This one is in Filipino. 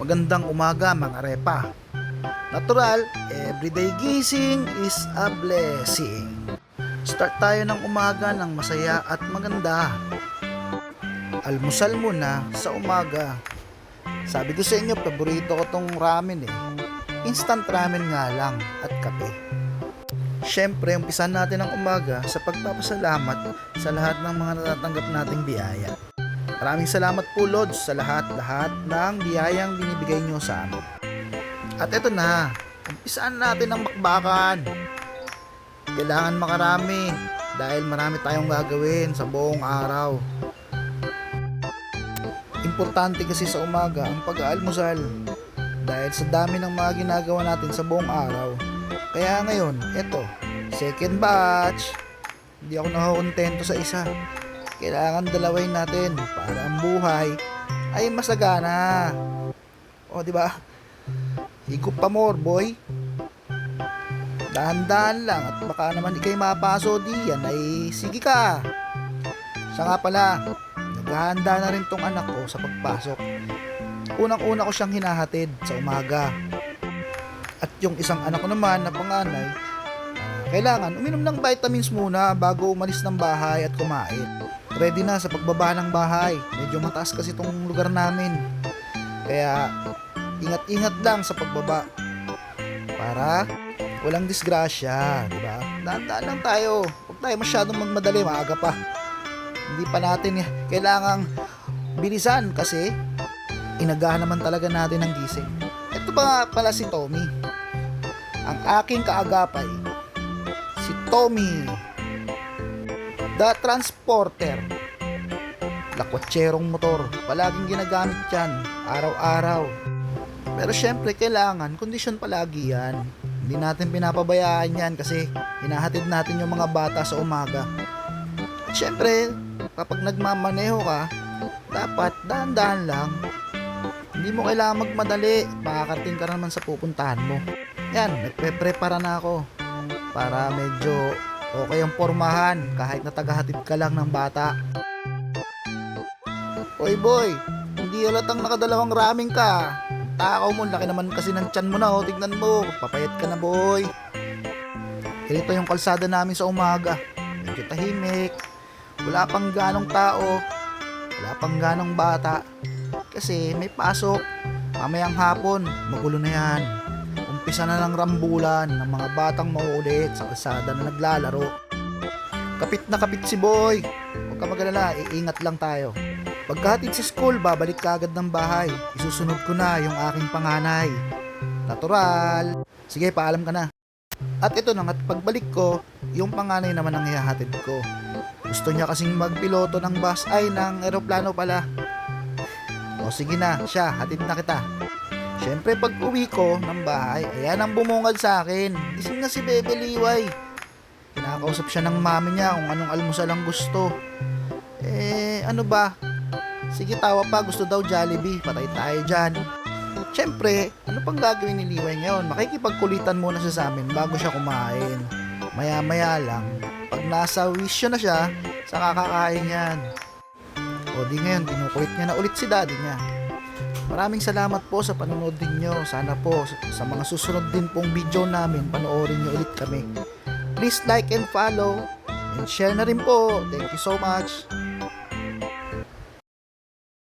Magandang umaga mga repa. Natural, everyday gising is a blessing. Start tayo ng umaga ng masaya at maganda. Almusal muna sa umaga. Sabi ko sa inyo, paborito ko tong ramen eh. Instant ramen nga lang at kape. Siyempre, umpisan natin ang umaga sa pagpapasalamat sa lahat ng mga natatanggap nating biyaya. Maraming salamat po Lord sa lahat-lahat ng biyayang binibigay nyo sa amin. At eto na, umpisaan natin ang makbakan. Kailangan makarami dahil marami tayong gagawin sa buong araw. Importante kasi sa umaga ang pag-aalmusal dahil sa dami ng mga ginagawa natin sa buong araw. Kaya ngayon, eto, second batch. Hindi ako nakakontento sa isa. Kailangan dalawin natin para ang buhay ay masagana. O, di ba? Higop pa more, boy. Dahan-dahan lang at baka naman ikay mapaso diyan ay sige ka. Siya nga pala, naghahanda na rin tong anak ko sa pagpasok. Unang-una ko siyang hinahatid sa umaga. At yung isang anak ko naman na panganay, kailangan uminom ng vitamins muna bago umalis ng bahay at kumain. Ready na sa pagbaba ng bahay. Medyo mataas kasi itong lugar namin. Kaya ingat-ingat lang sa pagbaba. Para walang disgrasya, di ba? Dahan-dahan lang tayo. Huwag tayo masyadong magmadali, maaga pa. Hindi pa natin y- kailangang bilisan kasi inagahan naman talaga natin ang gising. Ito ba pala si Tommy? Ang aking kaagapay, si Tommy, the transporter. Lakwatserong motor, palaging ginagamit yan, araw-araw. Pero syempre, kailangan, kondisyon palagi yan. Hindi natin pinapabayaan yan kasi hinahatid natin yung mga bata sa umaga. At syempre, kapag nagmamaneho ka, dapat dahan-dahan lang. Hindi mo kailangan magmadali, makakarating ka naman sa pupuntahan mo. Yan, nagpe-prepara na ako para medyo okay ang pormahan kahit na tagahatid ka lang ng bata. Hoy boy, hindi halatang nakadalawang raming ka. Takaw mo, laki naman kasi ng tiyan mo na oh. Tignan mo, papayat ka na boy. Ganito yung kalsada namin sa umaga. Medyo tahimik. Wala pang ganong tao. Wala pang ganong bata. Kasi may pasok. Mamayang hapon, magulo na yan. Umpisa na ng rambulan ng mga batang mauulit sa kalsada na naglalaro. Kapit na kapit si boy. Huwag ka magalala, iingat lang tayo. Pagkahatid sa school, babalik ka agad ng bahay. Isusunod ko na yung aking panganay. Natural. Sige, paalam ka na. At ito na, at pagbalik ko, yung panganay naman ang ihahatid ko. Gusto niya kasing magpiloto ng bus ay ng eroplano pala. O sige na, siya, hatid na kita. Siyempre pag uwi ko ng bahay, ayan ang bumungad sa akin. Gising na si Bebe Liway. Kinakausap siya ng mami niya kung anong almusal ang gusto. Eh, ano ba? Sige tawa pa, gusto daw Jollibee. Patay tayo dyan. Siyempre, ano pang gagawin ni Liway ngayon? Makikipagkulitan muna siya sa amin bago siya kumain. Maya-maya lang, pag nasa wisyo na siya, sa kakain yan. O di ngayon, kinukulit niya na ulit si daddy niya. Maraming salamat po sa panonood ninyo. Sana po sa mga susunod din pong video namin, panoorin niyo ulit kami. Please like and follow and share na rin po. Thank you so much.